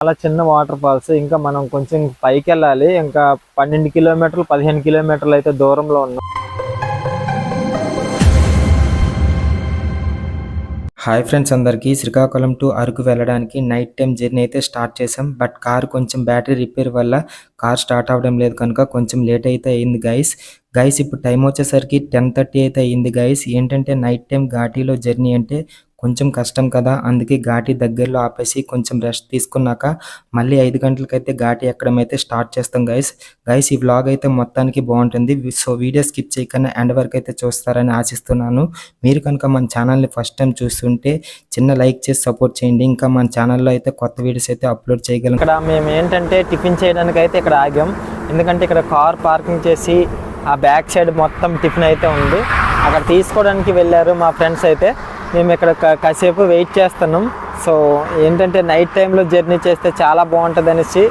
చాలా చిన్న water falls ఇంకా మనం కొంచెం పైకి వెళ్ళాలి ఇంకా పన్నెండు కిలోమీటర్లు పదిహేను కిలోమీటర్లు అయితే దూరంలో ఉన్నాం. హాయ్ ఫ్రెండ్స్ అందరికీ శ్రీకాకుళం టు అరకు వెళ్ళడానికి నైట్ టైం జర్నీ అయితే స్టార్ట్ చేసాం బట్ కార్ కొంచెం బ్యాటరీ రిపేర్ వల్ల కార్ స్టార్ట్ అవ్వడం లేదు కనుక కొంచెం లేట్ అయితే అయింది గైస్ గైస్ ఇప్పుడు టైం వచ్చేసరికి టెన్ థర్టీ అయితే అయింది గైస్ ఏంటంటే నైట్ టైం ఘాటీలో జర్నీ అంటే కొంచెం కష్టం కదా? అందుకే ఘాటి దగ్గరలో ఆపేసి కొంచెం రెస్ట్ తీసుకున్నాక మళ్ళీ ఐదు గంటలకైతే ఘాటి ఎక్కడం అయితే స్టార్ట్ చేస్తాం గైస్ గైస్ ఈ వ్లాగ్ అయితే మొత్తానికి బాగుంటుంది. సో వీడియో స్కిప్ చేయకుండా ఎండ్ వరకు అయితే చూస్తారని ఆశిస్తున్నాను. మీరు కనుక మన ఛానల్ని ఫస్ట్ టైం చూస్తుంటే చిన్న లైక్ చేసి సపోర్ట్ చేయండి. ఇంకా మన ఛానల్లో అయితే కొత్త వీడియోస్ అయితే అప్లోడ్ చేయగలం. ఇక్కడ మేము ఏంటంటే టిఫిన్ చేయడానికి అయితే ఇక్కడ ఆగాం. ఎందుకంటే ఇక్కడ కార్ పార్కింగ్ చేసి ఆ బ్యాక్ సైడ్ మొత్తం టిఫిన్ అయితే ఉంది. అక్కడ తీసుకోవడానికి వెళ్ళారు మా ఫ్రెండ్స్ అయితే. మేము ఇక్కడ కాసేపు వెయిట్ చేస్తున్నాం. సో ఏంటంటే నైట్ టైంలో జర్నీ చేస్తే చాలా బాగుంటుంది అనేసి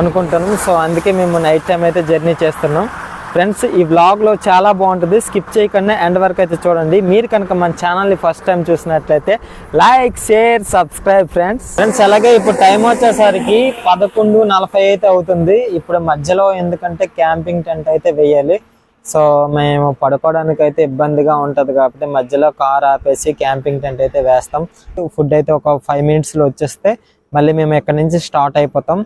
అనుకుంటున్నాం. సో అందుకే మేము నైట్ టైం అయితే జర్నీ చేస్తున్నాం. ఫ్రెండ్స్ ఈ వ్లాగ్లో చాలా బాగుంటుంది. స్కిప్ చేయకుండా ఎండ్ వరకు అయితే చూడండి. మీరు కనుక మన ఛానల్ని ఫస్ట్ టైం చూసినట్లయితే like share subscribe friends. Friends అలాగే ఇప్పుడు టైం వచ్చేసరికి పదకొండు నలభై అయితే అవుతుంది. ఇప్పుడు మధ్యలో ఎందుకంటే క్యాంపింగ్ టెంట్ అయితే వేయాలి. సో మేము పడుకోవడానికి అయితే ఇబ్బందిగా ఉంటుంది కాబట్టి మధ్యలో కార్ ఆపేసి క్యాంపింగ్ టెంట్ అయితే వేస్తాం. ఫుడ్ అయితే ఒక ఫైవ్ మినిట్స్లో వచ్చేస్తే మళ్ళీ మేము ఎక్కడి నుంచి స్టార్ట్ అయిపోతాం.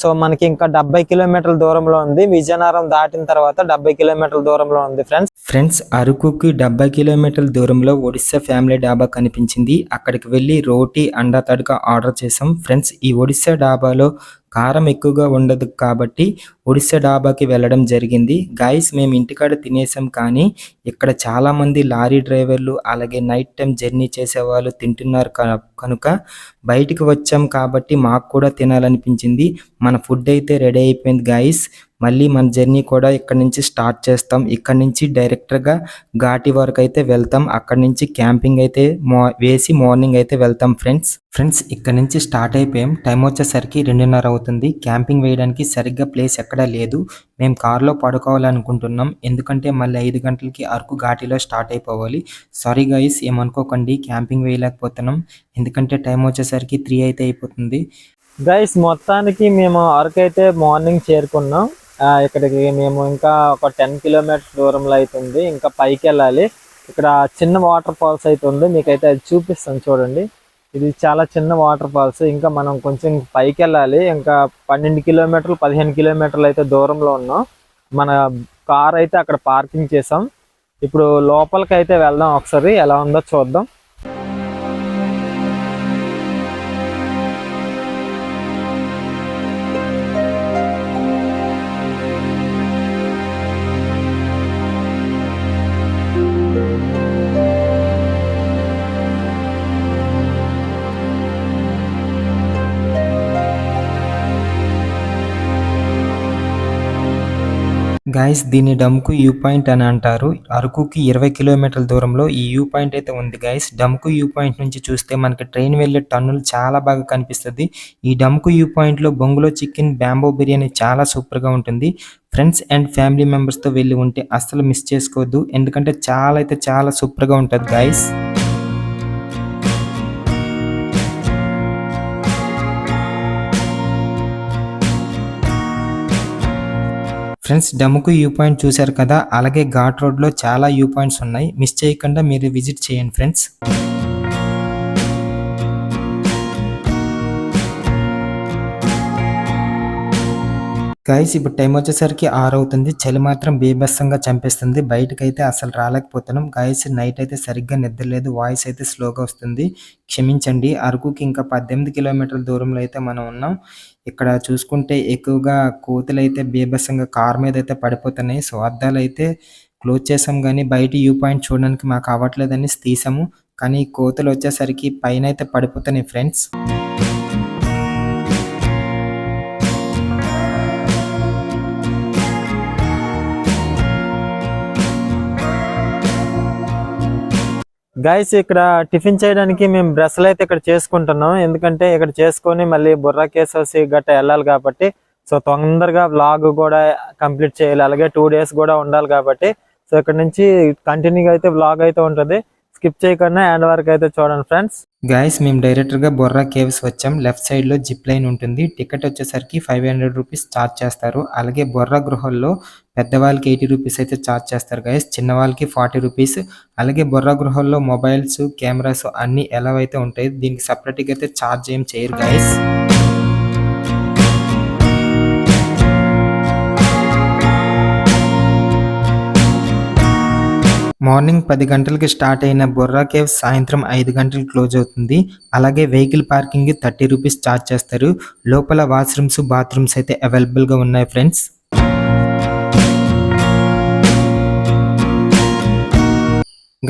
సో మనకి ఇంకా డెబ్బై కిలోమీటర్ల దూరంలో ఉంది. విజయనగరం దాటిన తర్వాత డెబ్బై కిలోమీటర్ల దూరంలో ఉంది ఫ్రెండ్స్. ఫ్రెండ్స్ అరకుకి డెబ్బై కిలోమీటర్ల దూరంలో ఒడిస్సా ఫ్యామిలీ డాబా కనిపించింది. అక్కడికి వెళ్ళి రోటీ అండా తడుక ఆర్డర్ చేసాం ఫ్రెండ్స్ ఈ ఒడిస్సా డాబాలో కారం ఎక్కువగా ఉండదు కాబట్టి ఒడిస్సా డాబాకి వెళ్ళడం జరిగింది. గాయస్ మేము ఇంటికాడ తినేసాం కానీ ఇక్కడ చాలామంది లారీ డ్రైవర్లు అలాగే నైట్ టైం జర్నీ చేసేవాళ్ళు తింటున్నారు క- కనుక బయటికి వచ్చాం కాబట్టి మాకు కూడా తినాలనిపించింది. మన ఫుడ్ అయితే రెడీ అయిపోయింది గాయస్ మళ్ళీ మన జర్నీ కూడా ఇక్కడ నుంచి స్టార్ట్ చేస్తాం. ఇక్కడ నుంచి డైరెక్ట్గా ఘాటి వరకు అయితే వెళ్తాం. అక్కడ నుంచి క్యాంపింగ్ అయితే మో వేసి మార్నింగ్ అయితే వెళ్తాం ఫ్రెండ్స్ ఫ్రెండ్స్ ఇక్కడ నుంచి స్టార్ట్ అయిపోయాం. టైం వచ్చేసరికి రెండున్నర అవుతుంది. క్యాంపింగ్ వేయడానికి సరిగ్గా ప్లేస్ ఎక్కడా లేదు. మేము కారులో పడుకోవాలనుకుంటున్నాం. ఎందుకంటే మళ్ళీ ఐదు గంటలకి అరకు ఘాటిలో స్టార్ట్ అయిపోవాలి. సారీ గైస్ ఏమనుకోకండి. క్యాంపింగ్ వేయలేకపోతున్నాం. ఎందుకంటే టైం వచ్చేసరికి త్రీ అయితే అయిపోతుంది. గైస్ మొత్తానికి మేము అరకు అయితే మార్నింగ్ చేరుకున్నాం. ఇక్కడికి మేము ఇంకా ఒక టెన్ కిలోమీటర్స్ దూరంలో అవుతుంది ఇంకా పైకి వెళ్ళాలి ఇక్కడ చిన్న వాటర్ ఫాల్స్ అయితే ఉంది. మీకైతే అది చూపిస్తాను చూడండి. ఇది చాలా చిన్న వాటర్ ఫాల్స్. ఇంకా మనం కొంచెం పైకి వెళ్ళాలి ఇంకా పన్నెండు కిలోమీటర్లు పదిహేను కిలోమీటర్లు అయితే దూరంలో ఉన్నాం. మన కార్ అయితే అక్కడ పార్కింగ్ చేసాం. ఇప్పుడు లోపలికి అయితే వెళ్దాం ఒకసారి. ఎలా ఉందో చూద్దాం. గాయస్ దీన్ని డమ్కు యూ పాయింట్ అని అంటారు. అరకుకి ఇరవై కిలోమీటర్ల దూరంలో ఈ యూ పాయింట్ అయితే ఉంది గైస్ డమ్కు యూ పాయింట్ నుంచి చూస్తే మనకి ట్రైన్ వెళ్ళే టన్నులు చాలా బాగా కనిపిస్తుంది. ఈ డమ్కు యూ పాయింట్లో బొంగులో చికెన్ బ్యాంబో బిర్యానీ చాలా సూపర్గా ఉంటుంది. ఫ్రెండ్స్ అండ్ ఫ్యామిలీ మెంబర్స్తో వెళ్ళి ఉంటే అస్సలు మిస్ చేసుకోవద్దు. ఎందుకంటే చాలా అయితే చాలా సూపర్గా ఉంటుంది గైస్ ఫ్రెండ్స్ డమ్కు వ్యూ పాయింట్ చూశారు కదా? అలాగే ఘాట్ రోడ్లో చాలా వ్యూ పాయింట్స్ ఉన్నాయి. మిస్ చేయకుండా మీరు విజిట్ చేయండి ఫ్రెండ్స్. గైస్ ఇప్పుడు టైం వచ్చేసరికి ఆరు అవుతుంది చలి మాత్రం బీభత్సంగా చంపేస్తుంది. బయటకైతే అసలు రాలేకపోతున్నాం. గైస్ నైట్ అయితే సరిగ్గా నిద్రలేదు వాయిస్ అయితే స్లోగా వస్తుంది. క్షమించండి. అరకుకి ఇంకా పద్దెనిమిది కిలోమీటర్ల దూరంలో అయితే మనం ఉన్నాం. ఇక్కడ చూసుకుంటే ఎక్కువగా కోతులు అయితే బీభత్సంగా కార్ మీద అయితే పడిపోతున్నాయి. సో అద్దాలు అయితే క్లోజ్ చేసాం కానీ బయట వ్యూ పాయింట్ చూడడానికి మాకు అవ్వట్లేదని తీసాము. కానీ కోతులు వచ్చేసరికి పైన అయితే పడిపోతున్నాయి ఫ్రెండ్స్ గైస్ ఇక్కడ టిఫిన్ చేయడానికి మేము బ్రష్లు అయితే ఇక్కడ చేసుకుంటున్నాం. ఎందుకంటే ఇక్కడ చేసుకొని మళ్ళీ బుర్రా కేసోసి గట్ట వెళ్ళాలి కాబట్టి సో తొందరగా వ్లాగ్ కూడా కంప్లీట్ చేయాలి. అలాగే టూ డేస్ కూడా ఉండాలి కాబట్టి. సో ఇక్కడ నుంచి కంటిన్యూగా అయితే వ్లాగ్ అయితే ఉంటుంది. స్కిప్ చేయకుండా ఎండ్ వరకు అయితే చూడండి ఫ్రెండ్స్ గాయస్ మేము డైరెక్ట్గా బొర్రా కేవ్స్ వచ్చాం. లెఫ్ట్ సైడ్లో జిప్ లైన్ ఉంటుంది. టికెట్ వచ్చేసరికి ఫైవ్ హండ్రెడ్ రూపీస్ ఛార్జ్ చేస్తారు. అలాగే బొర్రా గృహల్లో పెద్దవాళ్ళకి ఎయిటీ రూపీస్ అయితే ఛార్జ్ చేస్తారు గాయస్ చిన్నవాళ్ళకి ఫార్టీ రూపీస్. అలాగే బొర్రా గృహాల్లో మొబైల్స్ కెమెరాస్ అన్నీ ఎలా అయితే ఉంటాయి. దీనికి సపరేట్గా అయితే ఛార్జ్ ఏం చేయరు గాయస్ మార్నింగ్ పది గంటలకి స్టార్ట్ అయిన బొర్రా కేవ్ సాయంత్రం ఐదు గంటలకు క్లోజ్ అవుతుంది. అలాగే vehicle parking thirty rupees charge చేస్తారు. లోపల వాష్రూమ్స్ బాత్రూమ్స్ అయితే అవైలబుల్గా ఉన్నాయి ఫ్రెండ్స్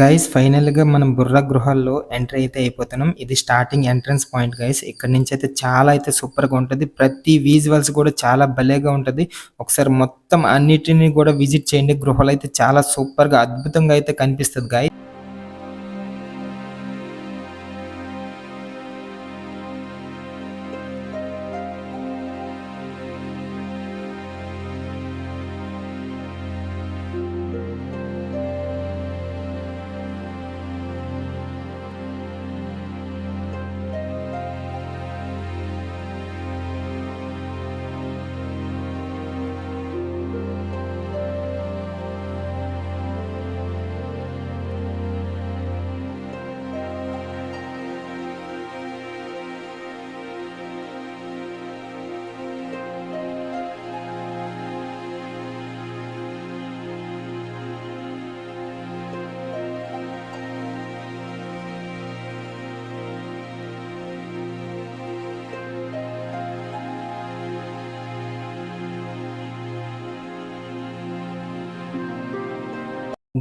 గైస్ ఫైనల్గా మనం బుర్ర గృహాల్లో ఎంట్రీ అయితే అయిపోతున్నాం. ఇది స్టార్టింగ్ ఎంట్రన్స్ పాయింట్ గైస్ ఇక్కడ నుంచి అయితే చాలా అయితే సూపర్గా ఉంటుంది. ప్రతి విజువల్స్ కూడా చాలా భలేగా ఉంటుంది. ఒకసారి మొత్తం అన్నిటిని కూడా విజిట్ చేయండి. గృహాలు అయితే చాలా సూపర్గా అద్భుతంగా అయితే కనిపిస్తుంది గాయస్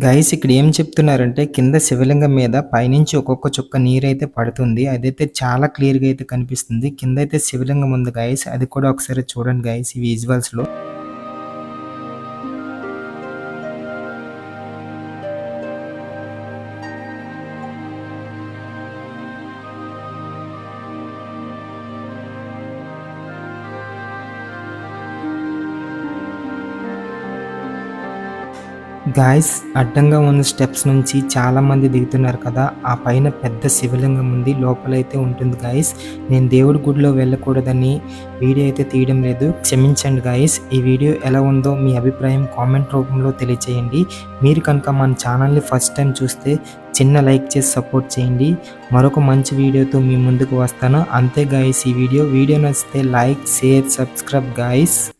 గైస్ ఇక్కడ ఏం చెప్తున్నారంటే కింద శివలింగం మీద పైనుంచి ఒక్కొక్క చుక్క నీరు అయితే పడుతుంది. అదైతే చాలా క్లియర్గా అయితే కనిపిస్తుంది. కింద అయితే శివలింగం ఉంది గైస్ అది కూడా ఒకసారి చూడండి గైస్ ఈ విజువల్స్ గాయస్ అడ్డంగా ఉన్న స్టెప్స్ నుంచి చాలామంది దిగుతున్నారు కదా. ఆ పైన పెద్ద శివలింగం ఉంది లోపలైతే ఉంటుంది గాయస్ నేను దేవుడి గుడిలో వెళ్ళకూడదని వీడియో అయితే తీయడం లేదు. క్షమించండి గాయస్ ఈ వీడియో ఎలా ఉందో మీ అభిప్రాయం కామెంట్ రూపంలో తెలియచేయండి. మీరు కనుక మన ఛానల్ని ఫస్ట్ టైం చూస్తే చిన్న లైక్ చేసి సపోర్ట్ చేయండి. మరొక మంచి వీడియోతో మీ ముందుకు వస్తాను. అంతే గాయస్ ఈ వీడియో. వీడియో నచ్చితే లైక్ షేర్ సబ్స్క్రైబ్ గాయస్